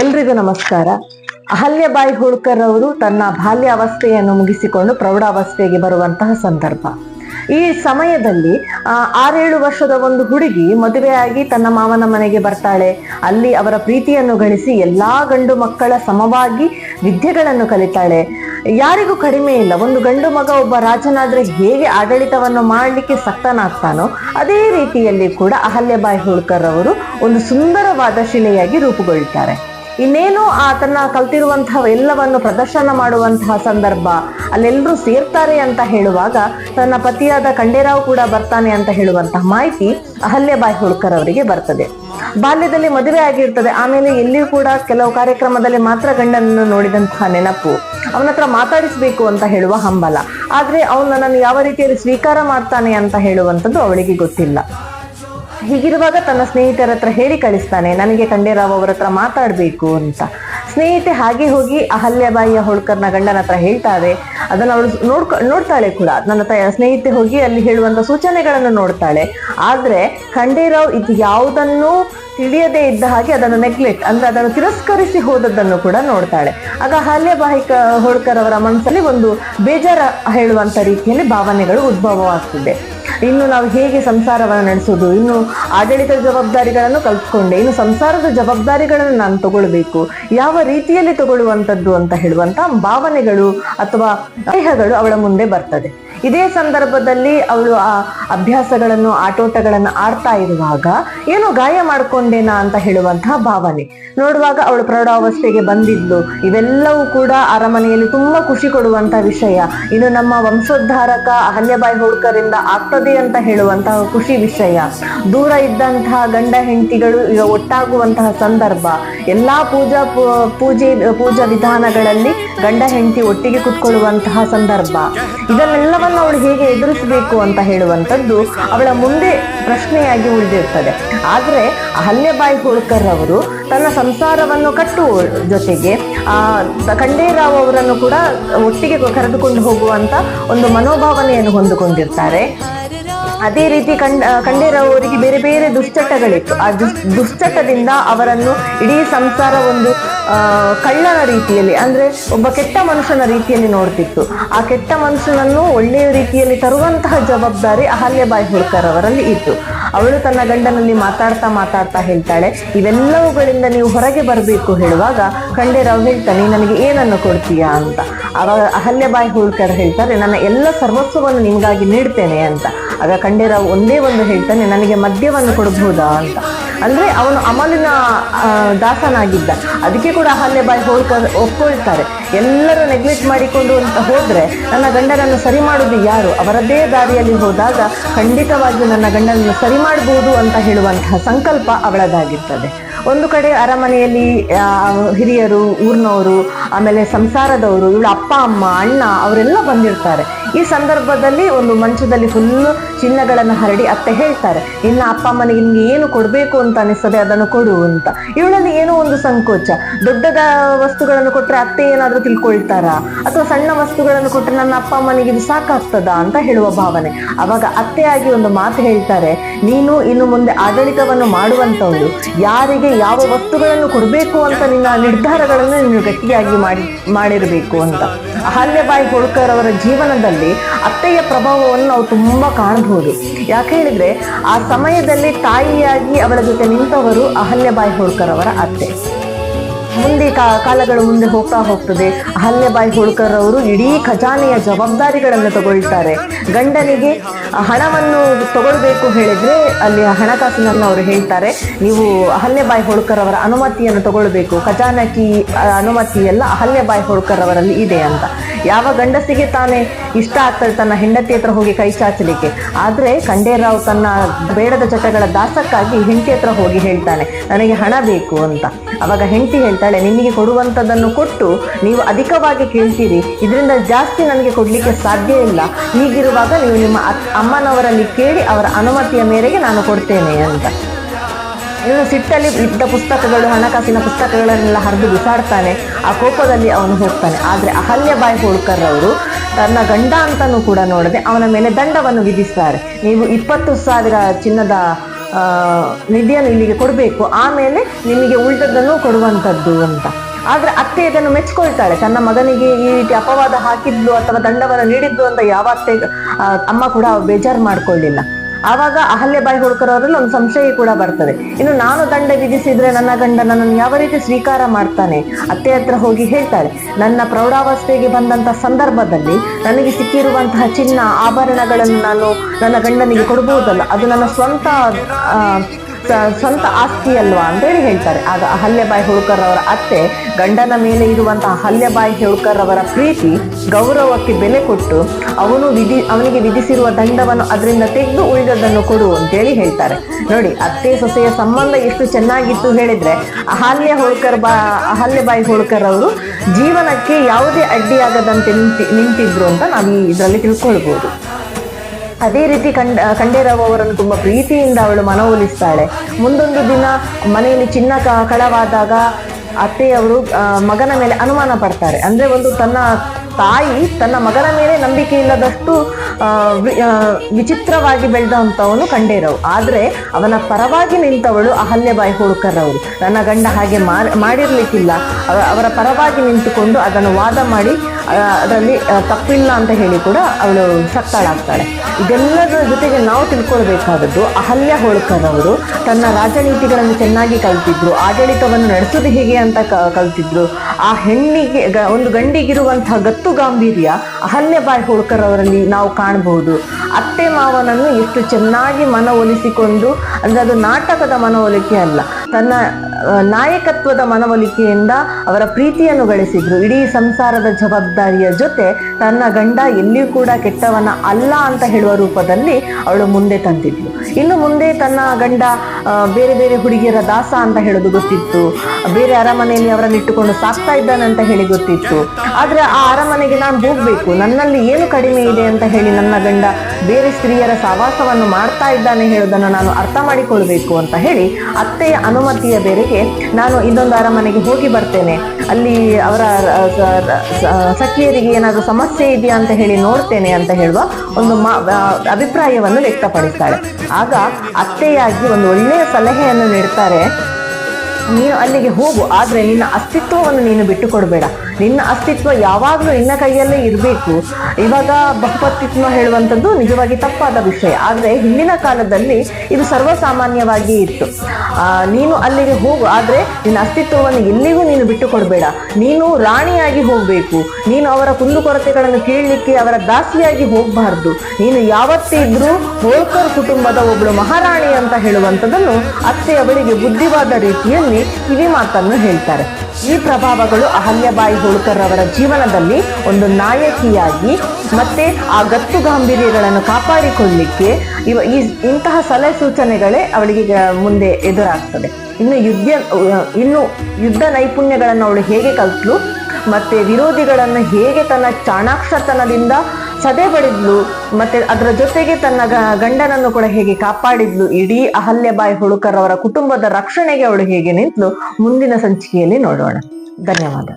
ಎಲ್ರಿಗೂ ನಮಸ್ಕಾರ. ಅಹಲ್ಯಬಾಯಿ ಹೋಳ್ಕರ್ ಅವರು ತನ್ನ ಬಾಲ್ಯಾವಸ್ಥೆಯನ್ನು ಮುಗಿಸಿಕೊಂಡು ಪ್ರೌಢಾವಸ್ಥೆಗೆ ಬರುವಂತಹ ಸಂದರ್ಭ. ಈ ಸಮಯದಲ್ಲಿ ಆರೇಳು ವರ್ಷದ ಒಂದು ಹುಡುಗಿ ಮದುವೆಯಾಗಿ ತನ್ನ ಮಾವನ ಮನೆಗೆ ಬರ್ತಾಳೆ. ಅಲ್ಲಿ ಅವರ ಪ್ರೀತಿಯನ್ನು ಗಳಿಸಿ ಎಲ್ಲಾ ಗಂಡು ಮಕ್ಕಳ ಸಮವಾಗಿ ವಿದ್ಯೆಗಳನ್ನು ಕಲಿತಾಳೆ. ಯಾರಿಗೂ ಕಡಿಮೆ ಇಲ್ಲ. ಒಂದು ಗಂಡು ಮಗ ಒಬ್ಬ ರಾಜನಾದ್ರೆ ಹೇಗೆ ಆಡಳಿತವನ್ನು ಮಾಡಲಿಕ್ಕೆ ಸಕ್ತನಾಗ್ತಾನೋ, ಅದೇ ರೀತಿಯಲ್ಲಿ ಕೂಡ ಅಹಲ್ಯಬಾಯಿ ಹೋಳ್ಕರ್ ಅವರು ಒಂದು ಸುಂದರವಾದ ಶಿಲೆಯಾಗಿ ರೂಪುಗೊಳ್ತಾರೆ ಇನ್ನೇನು ಆತನ ಕಲ್ತಿರುವಂತಹ ಎಲ್ಲವನ್ನು ಪ್ರದರ್ಶನ ಮಾಡುವಂತಹ ಸಂದರ್ಭ ಅಲ್ಲೆಲ್ಲರೂ ಸೇರ್ತಾರೆ ಅಂತ ಹೇಳುವಾಗ ತನ್ನ ಪತಿಯಾದ ಖಂಡೇರಾವ್ ಕೂಡ ಬರ್ತಾನೆ ಅಂತ ಹೇಳುವಂತಹ ಮಾಹಿತಿ ಅಹಲ್ಯಬಾಯಿ ಹೋಳ್ಕರ್ ಅವರಿಗೆ ಬರ್ತದೆ. ಬಾಲ್ಯದಲ್ಲಿ ಮದುವೆ ಆಗಿರ್ತದೆ. ಆಮೇಲೆ ಎಲ್ಲಿಯೂ ಕೂಡ ಕೆಲವು ಕಾರ್ಯಕ್ರಮದಲ್ಲಿ ಮಾತ್ರ ಗಂಡನನ್ನು ನೋಡಿದಂತಹ ನೆನಪು. ಅವನ ಹತ್ರ ಮಾತಾಡಿಸ್ಬೇಕು ಅಂತ ಹೇಳುವ ಹಂಬಲ. ಆದ್ರೆ ಅವನು ನನ್ನನ್ನು ಯಾವ ರೀತಿಯಲ್ಲಿ ಸ್ವೀಕಾರ ಮಾಡ್ತಾನೆ ಅಂತ ಹೇಳುವಂಥದ್ದು ಅವಳಿಗೆ ಗೊತ್ತಿಲ್ಲ. ಹೀಗಿರುವಾಗ ತನ್ನ ಸ್ನೇಹಿತರ ಹತ್ರ ಹೇಳಿ ಕಳಿಸ್ತಾನೆ, ನನಗೆ ಖಂಡೇರಾವ್ ಅವರ ಹತ್ರ ಮಾತಾಡಬೇಕು ಅಂತ. ಸ್ನೇಹಿತೆ ಹಾಗೆ ಹೋಗಿ ಅಹಲ್ಯಬಾಯಿಯ ಹೋಳ್ಕರ್ನ ಗಂಡನ ಹತ್ರ ಹೇಳ್ತಾರೆ ಅದನ್ನು ಅವಳು ನೋಡ್ಕ, ನೋಡ್ತಾಳೆ ಕೂಡ. ನನ್ನ ಸ್ನೇಹಿತೆ ಹೋಗಿ ಅಲ್ಲಿ ಹೇಳುವಂತ ಸೂಚನೆಗಳನ್ನು ನೋಡ್ತಾಳೆ. ಆದ್ರೆ ಖಂಡೇರಾವ್ ಇದು ಯಾವುದನ್ನು ತಿಳಿಯದೇ ಇದ್ದ ಹಾಗೆ ಅದನ್ನು ನೆಗ್ಲೆಕ್ಟ್, ಅಂದ್ರೆ ಅದನ್ನು ತಿರಸ್ಕರಿಸಿ ಹೋದದ್ದನ್ನು ಕೂಡ ನೋಡ್ತಾಳೆ. ಆಗ ಅಹಲ್ಯಬಾಯಿ ಕ- ಹೋಳ್ಕರ್ ಅವರ ಮನಸ್ಸಲ್ಲಿ ಒಂದು ಬೇಜಾರ ಹೇಳುವಂತ ರೀತಿಯಲ್ಲಿ ಭಾವನೆಗಳು ಉದ್ಭವವಾಗ್ತಿದೆ. ಇನ್ನು ನಾವು ಹೇಗೆ ಸಂಸಾರವನ್ನು ನಡೆಸೋದು ಇನ್ನು ಆಡಳಿತ ಜವಾಬ್ದಾರಿಗಳನ್ನು ಕಲ್ತ್ಕೊಂಡೆ. ಇನ್ನು ಸಂಸಾರದ ಜವಾಬ್ದಾರಿಗಳನ್ನು ನಾನು ತಗೊಳ್ಬೇಕು. ಯಾವ ರೀತಿಯಲ್ಲಿ ತಗೊಳ್ಳುವಂಥದ್ದು ಅಂತ ಹೇಳುವಂಥ ಭಾವನೆಗಳು ಅಥವಾ ದೇಹಗಳು ಅವಳ ಮುಂದೆ ಬರ್ತದೆ. ಇದೇ ಸಂದರ್ಭದಲ್ಲಿ ಅವಳು ಆ ಅಭ್ಯಾಸಗಳನ್ನು ಆಟೋಟಗಳನ್ನು ಆಡ್ತಾ ಇರುವಾಗ ಏನೋ ಗಾಯ ಮಾಡ್ಕೊಂಡೇನಾ ಅಂತ ಹೇಳುವಂತಹ ಭಾವನೆ. ನೋಡುವಾಗ ಅವಳು ಪ್ರೌಢಾವಸ್ಥೆಗೆ ಬಂದಿದ್ಲು. ಇವೆಲ್ಲವೂ ಕೂಡ ಅರಮನೆಯಲ್ಲಿ ತುಂಬಾ ಖುಷಿ ಕೊಡುವಂತಹ ವಿಷಯ. ಇನ್ನು ನಮ್ಮ ವಂಶೋದ್ಧಾರಕ ಅಹಲ್ಯಬಾಯಿ ಹೋಳ್ಕರಿಂದ ಆಗ್ತದೆ ಅಂತ ಹೇಳುವಂತಹ ಖುಷಿ ವಿಷಯ. ದೂರ ಇದ್ದಂತಹ ಗಂಡ ಹೆಂಡತಿಗಳು ಈಗ ಒಟ್ಟಾಗುವಂತಹ ಸಂದರ್ಭ. ಎಲ್ಲಾ ಪೂಜಾ ಪೂಜೆ, ಪೂಜಾ ವಿಧಾನಗಳಲ್ಲಿ ಗಂಡ ಹೆಂಡತಿ ಒಟ್ಟಿಗೆ ಕುತ್ಕೊಳ್ಳುವಂತಹ ಸಂದರ್ಭ. ಇದನ್ನೆಲ್ಲವನ್ನು ಅವಳು ಹೇಗೆ ಎದುರಿಸಬೇಕು ಅಂತ ಹೇಳುವಂಥದ್ದು ಅವಳ ಮುಂದೆ ಪ್ರಶ್ನೆಯಾಗಿ ಉಳಿದಿರ್ತದೆ. ಆದರೆ ಅಹಲ್ಯಬಾಯಿ ಹೋಳ್ಕರ್ ಅವರು ತನ್ನ ಸಂಸಾರವನ್ನು ಕಟ್ಟುವ ಜೊತೆಗೆ ಖಂಡೇರಾವ್ ಅವರನ್ನು ಕೂಡ ಒಟ್ಟಿಗೆ ಕರೆದುಕೊಂಡು ಹೋಗುವಂಥ ಒಂದು ಮನೋಭಾವನೆಯನ್ನು ಹೊಂದಿಕೊಂಡಿರ್ತಾರೆ. ಅದೇ ರೀತಿ ಕಂಡ ಅವರಿಗೆ ಬೇರೆ ಬೇರೆ ದುಶ್ಚಟಗಳಿತ್ತು. ಆ ದುಶ್ಚಟದಿಂದ ಅವರನ್ನು ಇಡೀ ಸಂಸಾರ ಒಂದು ಕಳ್ಳನ ರೀತಿಯಲ್ಲಿ, ಅಂದ್ರೆ ಒಬ್ಬ ಕೆಟ್ಟ ಮನುಷ್ಯನ ರೀತಿಯಲ್ಲಿ ನೋಡ್ತಿತ್ತು. ಆ ಕೆಟ್ಟ ಮನುಷ್ಯನನ್ನು ಒಳ್ಳೆಯ ರೀತಿಯಲ್ಲಿ ತರುವಂತಹ ಜವಾಬ್ದಾರಿ ಅಹಲ್ಯಬಾಯಿ ಹೋಳ್ಕರ್ ಅವರಲ್ಲಿ ಇತ್ತು. ಅವಳು ತನ್ನ ಗಂಡನಲ್ಲಿ ಮಾತಾಡ್ತಾ ಮಾತಾಡ್ತಾ ಹೇಳ್ತಾಳೆ, ಇವೆಲ್ಲವುಗಳಿಂದ ನೀವು ಹೊರಗೆ ಬರಬೇಕು ಹೇಳುವಾಗ ಖಂಡೇರಾವ್ ಹೇಳ್ತಾನೆ ನನಗೆ ಏನನ್ನು ಕೊಡ್ತೀಯಾ ಅಂತ. ಅವ ಅಹಲ್ಯಬಾಯಿ ಹೋಳ್ಕರ್ ಹೇಳ್ತಾರೆ, ನನ್ನ ಎಲ್ಲ ಸರ್ವಸ್ವವನ್ನು ನಿಮಗಾಗಿ ನೀಡ್ತೇನೆ ಅಂತ. ಆಗ ಖಂಡೇರಾವ್ ಒಂದೇ ಒಂದು ಹೇಳ್ತಾನೆ, ನನಗೆ ಮದ್ಯವನ್ನು ಕೊಡಬಹುದಾ ಅಂತ. ಅಂದ್ರೆ ಅವನು ಅಮಲಿನ ದಾಸನಾಗಿದ್ದ. ಅದಕ್ಕೆ ಕೂಡ ಅಹಲ್ಯಬಾಯಿ ಹೋಳ್ಕರ್ ಒಪ್ಕೊಳ್ತಾರೆ. ಎಲ್ಲರೂ ನೆಗ್ಲೆಕ್ಟ್ ಮಾಡಿಕೊಂಡು ಅಂತ ಹೋದರೆ ನನ್ನ ಗಂಡನನ್ನು ಸರಿ ಮಾಡೋದು ಯಾರು? ಅವರದ್ದೇ ದಾರಿಯಲ್ಲಿ ಹೋದಾಗ ಖಂಡಿತವಾಗಿಯೂ ನನ್ನ ಗಂಡನನ್ನು ಸರಿ ಮಾಡಬಹುದು ಅಂತ ಹೇಳುವಂತಹ ಸಂಕಲ್ಪ ಅವಳದಾಗಿರ್ತದೆ. ಒಂದು ಕಡೆ ಅರಮನೆಯಲ್ಲಿ ಹಿರಿಯರು, ಊರ್ನವರು, ಆಮೇಲೆ ಸಂಸಾರದವರು, ಇವಳ ಅಪ್ಪ, ಅಮ್ಮ, ಅಣ್ಣ ಅವರೆಲ್ಲ ಬಂದಿರ್ತಾರೆ. ಈ ಸಂದರ್ಭದಲ್ಲಿ ಒಂದು ಮಂಚದಲ್ಲಿ ಫುಲ್ಲು ಚಿನ್ನಗಳನ್ನು ಹರಡಿ ಅತ್ತೆ ಹೇಳ್ತಾರೆ, ಇನ್ನು ಅಪ್ಪ, ಅಮ್ಮನಿಗೆ ನಿಮ್ಗೆ ಏನು ಕೊಡಬೇಕು ಅಂತ ಅನಿಸ್ತದೆ ಅದನ್ನು ಕೊಡು ಅಂತ. ಇವಳಲ್ಲಿ ಏನೋ ಒಂದು ಸಂಕೋಚ. ದೊಡ್ಡದ ವಸ್ತುಗಳನ್ನು ಕೊಟ್ಟರೆ ಅತ್ತೆ ಏನಾದರೂ ತಿಳ್ಕೊಳ್ತಾರಾ? ಅಥವಾ ಸಣ್ಣ ವಸ್ತುಗಳನ್ನು ಕೊಟ್ಟರೆ ನನ್ನ ಅಪ್ಪ, ಅಮ್ಮನಿಗೆ ಇದು ಸಾಕಾಗ್ತದಾ ಅಂತ ಹೇಳುವ ಭಾವನೆ. ಅವಾಗ ಅತ್ತೆಯಾಗಿ ಒಂದು ಮಾತು ಹೇಳ್ತಾರೆ, ನೀನು ಇನ್ನು ಮುಂದೆ ಆಡಳಿತವನ್ನು ಮಾಡುವಂತವಳು ಯಾರಿಗೆ ಯಾವ ವಸ್ತುಗಳನ್ನು ಕೊಡಬೇಕು ಅಂತ ನಿನ್ನ ನಿರ್ಧಾರಗಳನ್ನು ನೀನು ಗಟ್ಟಿಯಾಗಿ ಮಾಡಿ, ಮಾಡಿರಬೇಕು ಅಂತ. ಅಹಲ್ಯಬಾಯಿ ಹೋಳ್ಕರ್ ಅವರ ಜೀವನದಲ್ಲಿ ಅತ್ತೆಯ ಪ್ರಭಾವವನ್ನು ನಾವು ತುಂಬಾ ಕಾಣಬಹುದು. ಯಾಕೆ ಹೇಳಿದ್ರೆ, ಆ ಸಮಯದಲ್ಲಿ ತಾಯಿಯಾಗಿ ಅವಳ ಜೊತೆ ನಿಂತವರು ಅಹಲ್ಯಬಾಯಿ ಹೋಳ್ಕರ್ ಅವರ ಅತ್ತೆ. ಮುಂದೆ ಕಾಲಗಳು ಮುಂದೆ ಹೋಗ್ತಾ ಹೋಗ್ತದೆ. ಅಹಲ್ಯಬಾಯಿ ಹೋಳ್ಕರ್ ಅವರು ಇಡೀ ಖಜಾನೆಯ ಜವಾಬ್ದಾರಿಗಳನ್ನು ತಗೊಳ್ತಾರೆ. ಗಂಡನಿಗೆ ಹಣವನ್ನು ತಗೊಳ್ಬೇಕು ಹೇಳಿದ್ರೆ ಅಲ್ಲಿ ಹಣಕಾಸಿನಲ್ಲಿ ಅವರು ಹೇಳ್ತಾರೆ. ನೀವು ಅಹಲ್ಯಬಾಯಿ ಹೋಳ್ಕರ್ ಅವರ ಅನುಮತಿಯನ್ನು ತಗೊಳ್ಬೇಕು. ಖಜಾನಕಿ ಅನುಮತಿ ಎಲ್ಲ ಅಹಲ್ಯಬಾಯಿ ಹೋಳ್ಕರ್ ಅವರಲ್ಲಿ ಇದೆ ಅಂತ. ಯಾವ ಗಂಡಸಿಗೆ ತಾನೇ ಇಷ್ಟ ಆಗ್ತದೆ ತನ್ನ ಹೆಂಡತಿ ಹತ್ರ ಹೋಗಿ ಕೈ ಚಾಚಲಿಕ್ಕೆ? ಆದರೆ ಖಂಡೇರಾವ್ ತನ್ನ ಬೇಡದ ಚಟಗಳ ದಾಸಕ್ಕಾಗಿ ಹೆಂಡತಿ ಹತ್ರ ಹೋಗಿ ಹೇಳ್ತಾನೆ, ನನಗೆ ಹಣ ಬೇಕು ಅಂತ. ಅವಾಗ ಹೆಂಡತಿ ಹೇಳ್ತಾಳೆ ನಿಮಗೆ ಕೊಡುವಂಥದ್ದನ್ನು ಕೊಟ್ಟು ನೀವು ಅಧಿಕವಾಗಿ ಕೇಳ್ತೀರಿ. ಇದರಿಂದ ಜಾಸ್ತಿ ನನಗೆ ಕೊಡಲಿಕ್ಕೆ ಸಾಧ್ಯ ಇಲ್ಲ. ಹೀಗಿರುವಾಗ ನೀವು ನಿಮ್ಮ ಅಮ್ಮನವರಲ್ಲಿ ಕೇಳಿ ಅವರ ಅನುಮತಿಯ ಮೇರೆಗೆ ನಾನು ಕೊಡ್ತೇನೆ ಅಂತ. ಇನ್ನು ಸಿಟ್ಟಲ್ಲಿ ಇದ್ದ ಪುಸ್ತಕಗಳು, ಹಣಕಾಸಿನ ಪುಸ್ತಕಗಳನ್ನೆಲ್ಲ ಹರಿದು ಬಿಸಾಡ್ತಾನೆ. ಆ ಕೋಪದಲ್ಲಿ ಅವನು ಹೋಗ್ತಾನೆ. ಆದರೆ ಅಹಲ್ಯಬಾಯಿ ಹೋಳ್ಕರ್ ಅವರು ತನ್ನ ಗಂಡ ಅಂತಲೂ ಕೂಡ ನೋಡದೆ ಅವನ ಮೇಲೆ ದಂಡವನ್ನು ವಿಧಿಸ್ತಾರೆ. ನೀವು ಇಪ್ಪತ್ತು ಸಾವಿರ ಚಿನ್ನದ ನಿಧಿಯನ್ನು ಇಲ್ಲಿಗೆ ಕೊಡಬೇಕು. ಆಮೇಲೆ ನಿಮಗೆ ಉಳಿದದ್ದನ್ನು ಕೊಡುವಂಥದ್ದು ಅಂತ. ಆದರೆ ಅತ್ತೆ ಇದನ್ನು ಮೆಚ್ಕೊಳ್ತಾಳೆ. ತನ್ನ ಮಗನಿಗೆ ಈ ರೀತಿ ಅಪವಾದ ಹಾಕಿದ್ಲು ಅಥವಾ ದಂಡವನ್ನು ನೀಡಿದ್ಲು ಅಂತ ಯಾವ ಅತ್ತೆ ಅಮ್ಮ ಕೂಡ ಬೇಜಾರು ಮಾಡ್ಕೊಳ್ಳಿಲ್ಲ. ಆವಾಗ ಅಹಲ್ಯಬಾಯಿ ಹೋಳ್ಕರ್ ಅವರಲ್ಲಿ ಒಂದು ಸಂಶಯ ಕೂಡ ಬರ್ತದೆ. ಇನ್ನು ನಾನು ದಂಡ ವಿಧಿಸಿದ್ರೆ ನನ್ನ ಗಂಡ ನನ್ನನ್ನು ಯಾವ ರೀತಿ ಸ್ವೀಕಾರ ಮಾಡ್ತಾನೆ? ಅತ್ತೆ ಹತ್ರ ಹೋಗಿ ಹೇಳ್ತಾರೆ, ನನ್ನ ಪ್ರೌಢಾವಸ್ಥೆಗೆ ಬಂದಂತಹ ಸಂದರ್ಭದಲ್ಲಿ ನನಗೆ ಸಿಕ್ಕಿರುವಂತಹ ಚಿನ್ನ, ಆಭರಣಗಳನ್ನು ನಾನು ನನ್ನ ಗಂಡನಿಗೆ ಕೊಡಬಹುದಲ್ಲ ಅದು ನನ್ನ ಸ್ವಂತ ಸ್ವಂತ ಆಸ್ತಿ ಅಲ್ವಾ ಅಂತೇಳಿ ಹೇಳ್ತಾರೆ. ಆಗ ಅಹಲ್ಯಬಾಯಿ ಹೋಳ್ಕರ್ ಅವರ ಅತ್ತೆ ಗಂಡನ ಮೇಲೆ ಇರುವಂತಹ ಅಹಲ್ಯಬಾಯಿ ಹೋಳ್ಕರ್ ಅವರ ಪ್ರೀತಿ ಗೌರವಕ್ಕೆ ಬೆಲೆ ಕೊಟ್ಟು ಅವನು ವಿಧಿ, ಅವನಿಗೆ ವಿಧಿಸಿರುವ ದಂಡವನ್ನು ಅದರಿಂದ ತೆಗೆದು ಉಳಿದದನ್ನು ಕೊಡು ಅಂತೇಳಿ ಹೇಳ್ತಾರೆ. ನೋಡಿ, ಅತ್ತೆ ಸೊಸೆಯ ಸಂಬಂಧ ಎಷ್ಟು ಚೆನ್ನಾಗಿತ್ತು ಹೇಳಿದ್ರೆ ಅಹಲ್ಯ ಹೋಳ್ಕರ್ ಬಾ, ಅಹಲ್ಯಬಾಯಿ ಹೋಳ್ಕರ್ ಅವರು ಜೀವನಕ್ಕೆ ಯಾವುದೇ ಅಡ್ಡಿಯಾಗದಂತೆ ನಿಂತಿ, ನಿಂತಿದ್ರು ಅಂತ ನಾವು ಇದರಲ್ಲಿ ತಿಳ್ಕೊಳ್ಬಹುದು ಅದೇ ರೀತಿ ಕಂಡ ಖಂಡೇರಾವ್ ಅವರನ್ನು ತುಂಬ ಪ್ರೀತಿಯಿಂದ ಅವಳು ಮನವೊಲಿಸ್ತಾಳೆ. ಮುಂದೊಂದು ದಿನ ಮನೆಯಲ್ಲಿ ಚಿನ್ನ ಕ- ಕಳವಾದಾಗ ಅತ್ತೆಯವರು ಮಗನ ಮೇಲೆ ಅನುಮಾನ ಪಡ್ತಾರೆ. ಅಂದರೆ ಒಂದು ತನ್ನ ತಾಯಿ ತನ್ನ ಮಗನ ಮೇಲೆ ನಂಬಿಕೆ ಇಲ್ಲದಷ್ಟು ವಿಚಿತ್ರವಾಗಿ ಬೆಳೆದಂಥವನು ಖಂಡೇರಾವ್ ಆದರೆ ಅವನ ಪರವಾಗಿ ನಿಂತವಳು ಅಹಲ್ಯಬಾಯಿ ಹೋಳ್ಕರ್ ಅವರು. ನನ್ನ ಗಂಡ ಹಾಗೆ ಮಾಡಿರಲಿಕ್ಕಿಲ್ಲ. ಅವರ ಪರವಾಗಿ ನಿಂತುಕೊಂಡು ಅದನ್ನು ವಾದ ಮಾಡಿ ಅದರಲ್ಲಿ ತಪ್ಪಿಲ್ಲ ಅಂತ ಹೇಳಿ ಕೂಡ ಅವಳು ಶಕ್ತಾಳಾಗ್ತಾಳೆ. ಇದೆಲ್ಲದರ ಜೊತೆಗೆ ನಾವು ತಿಳ್ಕೊಳ್ಬೇಕಾದದ್ದು ಅಹಲ್ಯ ಹೋಳ್ಕರ್ ಅವರು ತನ್ನ ರಾಜನೀತಿಗಳನ್ನು ಚೆನ್ನಾಗಿ ಕಲ್ತಿದ್ರು, ಆಡಳಿತವನ್ನು ನಡೆಸೋದು ಹೇಗೆ ಅಂತ ಕಲ್ತಿದ್ರು. ಆ ಹೆಣ್ಣಿಗೆ ಒಂದು ಗಂಡಿಗಿರುವಂತಹ ಗತ್ತು ಗಾಂಭೀರ್ಯ ಅಹಲ್ಯ ಬಾಯ್ ಹೋಳ್ಕರ್ ಅವರಲ್ಲಿ ನಾವು ಕಾಣಬಹುದು ಅತ್ತೆ ಮಾವನನ್ನು ಎಷ್ಟು ಚೆನ್ನಾಗಿ ಮನವೊಲಿಸಿಕೊಂಡು, ಅಂದರೆ ಅದು ನಾಟಕದ ಮನವೊಲಿಕೆ ಅಲ್ಲ ತನ್ನ ನಾಯಕತ್ವದ ಮನವೊಲಿಕೆಯಿಂದ ಅವರ ಪ್ರೀತಿಯನ್ನು ಗಳಿಸಿದ್ರು. ಇಡೀ ಸಂಸಾರದ ಜವಾಬ್ದಾರಿಯ ಜೊತೆ ತನ್ನ ಗಂಡ ಎಲ್ಲಿಯೂ ಕೂಡ ಕೆಟ್ಟವನ ಅಲ್ಲ ಅಂತ ಹೇಳುವ ರೂಪದಲ್ಲಿ ಅವಳು ಮುಂದೆ ತಂದಿದ್ಲು. ಇನ್ನು ಮುಂದೆ ತನ್ನ ಗಂಡ ಬೇರೆ ಬೇರೆ ಹುಡುಗಿಯರ ದಾಸ ಅಂತ ಹೇಳೋದು ಗೊತ್ತಿತ್ತು. ಬೇರೆ ಅರಮನೆಯಲ್ಲಿ ಅವರನ್ನು ಇಟ್ಟುಕೊಂಡು ಸಾಕ್ತಾ ಇದ್ದಾನೆ ಅಂತ ಹೇಳಿ ಗೊತ್ತಿತ್ತು. ಆದ್ರೆ ಆ ಅರಮನೆಗೆ ನಾನು ಹೋಗ್ಬೇಕು. ನನ್ನಲ್ಲಿ ಏನು ಕಡಿಮೆ ಇದೆ ಅಂತ ಹೇಳಿ ನನ್ನ ಗಂಡ ಬೇರೆ ಸ್ತ್ರೀಯರ ಸಹವಾಸವನ್ನು ಮಾಡ್ತಾ ಇದ್ದಾನೆ ಹೇಳೋದನ್ನು ನಾನು ಅರ್ಥ ಮಾಡಿಕೊಳ್ಬೇಕು ಅಂತ ಹೇಳಿ ಅತ್ತೆಯ ಅನುಮತಿಯ ಬೇರೆಗೆ ನಾನು ಇನ್ನೊಂದು ಅರಮನೆಗೆ ಹೋಗಿ ಬರ್ತೇನೆ. ಅಲ್ಲಿ ಅವರ ಸಖಿಯರಿಗೆ ಏನಾದರೂ ಸಮಸ್ಯೆ ಇದೆಯಾ ಅಂತ ಹೇಳಿ ನೋಡ್ತೇನೆ ಅಂತ ಹೇಳುವ ಒಂದು ಮಾ- ಅಭಿಪ್ರಾಯವನ್ನು ವ್ಯಕ್ತಪಡಿಸ್ತಾಳೆ. ಆಗ ಅತ್ತೆಯಾಗಿ ಒಂದು ಒಳ್ಳೆಯ ಸಲಹೆಯನ್ನು ನೀಡ್ತಾರೆ. ನೀನು ಅಲ್ಲಿಗೆ ಹೋಗು, ಆದರೆ ನಿನ್ನ ಅಸ್ತಿತ್ವವನ್ನು ನೀನು ಬಿಟ್ಟು ಕೊಡಬೇಡ ನಿನ್ನ ಅಸ್ತಿತ್ವ ಯಾವಾಗಲೂ ನಿನ್ನ ಕೈಯಲ್ಲೇ ಇರಬೇಕು. ಇವಾಗ ಬಹುಪತಿತ್ವ ಹೇಳುವಂಥದ್ದು ನಿಜವಾಗಿ ತಪ್ಪಾದ ವಿಷಯ. ಆದರೆ ಹಿಂದಿನ ಕಾಲದಲ್ಲಿ ಇದು ಸರ್ವಸಾಮಾನ್ಯವಾಗಿ ಇತ್ತು. ನೀನು ಅಲ್ಲಿಗೆ ಹೋಗು, ಆದರೆ ನಿನ್ನ ಅಸ್ತಿತ್ವವನ್ನು ಎಲ್ಲಿಗೂ ನೀನು ಬಿಟ್ಟು ಕೊಡಬೇಡ ನೀನು ರಾಣಿಯಾಗಿ ಹೋಗಬೇಕು. ನೀನು ಅವರ ಕುಂದುಕೊರತೆಗಳನ್ನು ಕೇಳಲಿಕ್ಕೆ ಅವರ ದಾಸಿಯಾಗಿ ಹೋಗಬಾರ್ದು. ನೀನು ಯಾವತ್ತೇ ಇದ್ರೂ ಹೋಲ್ಕರ್ ಕುಟುಂಬದ ಒಬ್ಬಳು ಮಹಾರಾಣಿ ಅಂತ ಹೇಳುವಂಥದ್ದನ್ನು ಅತ್ತೆ ಅವಳಿಗೆ ಬುದ್ಧಿವಾದ ರೀತಿಯಲ್ಲಿ ಕಿವಿ ಮಾತನ್ನು ಹೇಳ್ತಾರೆ. ಈ ಪ್ರಭಾವಗಳು ಅಹಲ್ಯಬಾಯಿ ಹೋಳ್ಕರ್ ಅವರ ಜೀವನದಲ್ಲಿ ಒಂದು ನಾಯಕಿಯಾಗಿ ಮತ್ತೆ ಆ ಗತ್ತು ಗಾಂಭೀರ್ಯಗಳನ್ನು ಕಾಪಾಡಿಕೊಳ್ಳಿಕ್ಕೆ ಇವ ಈ ಇಂತಹ ಸಲಹೆ ಸೂಚನೆಗಳೇ ಅವಳಿಗೆ ಮುಂದೆ ಎದುರಾಗ್ತದೆ. ಇನ್ನು ಯುದ್ಧ ಇನ್ನು ಯುದ್ಧ ನೈಪುಣ್ಯಗಳನ್ನು ಅವಳು ಹೇಗೆ ಕಲ್ತ್ಲು, ಮತ್ತೆ ವಿರೋಧಿಗಳನ್ನು ಹೇಗೆ ತನ್ನ ಚಾಣಾಕ್ಷತನದಿಂದ ಸದೆಬಡಿದ್ಲು, ಮತ್ತೆ ಅದರ ಜೊತೆಗೆ ತನ್ನ ಗಂಡನನ್ನು ಕೂಡ ಹೇಗೆ ಕಾಪಾಡಿದ್ಲು, ಇಡೀ ಅಹಲ್ಯಬಾಯಿ ಹುಳುಕರ್ ಅವರ ಕುಟುಂಬದ ರಕ್ಷಣೆಗೆ ಅವಳು ಹೇಗೆ ನಿಂತಲು, ಮುಂದಿನ ಸಂಚಿಕೆಯಲ್ಲಿ ನೋಡೋಣ. ಧನ್ಯವಾದ.